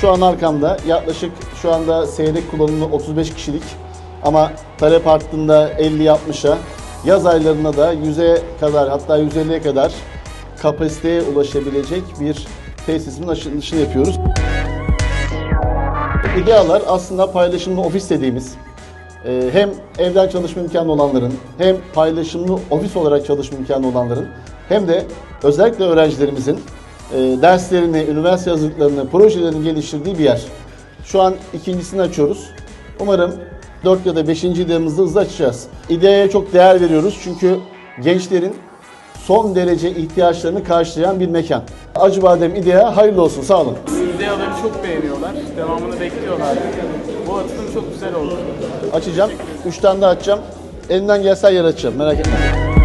şu an arkamda yaklaşık şu anda seyrek kullanımlı 35 kişilik ama talep arttığında 50-60'a yaz aylarında da 100'e kadar hatta 150'ye kadar kapasiteye ulaşabilecek bir tesisin açılışını yapıyoruz. İdealar aslında paylaşımlı ofis dediğimiz e, hem evden çalışma imkanı olanların hem paylaşımlı ofis olarak çalışma imkanı olanların hem de özellikle öğrencilerimizin derslerini, üniversite hazırlıklarını, projelerini geliştirdiği bir yer. Şu an ikincisini açıyoruz. Umarım 4 ya da 5. yılımızda hızlı açacağız. İdeaya çok değer veriyoruz çünkü gençlerin son derece ihtiyaçlarını karşılayan bir mekan. Acıbadem İdea hayırlı olsun, sağ olun. İdeaları çok beğeniyorlar. Devamını bekliyorlar. Bu atılım çok güzel oldu. Açacağım. 3 tane daha açacağım. Elimden gelse yer açacağım. Merak etme.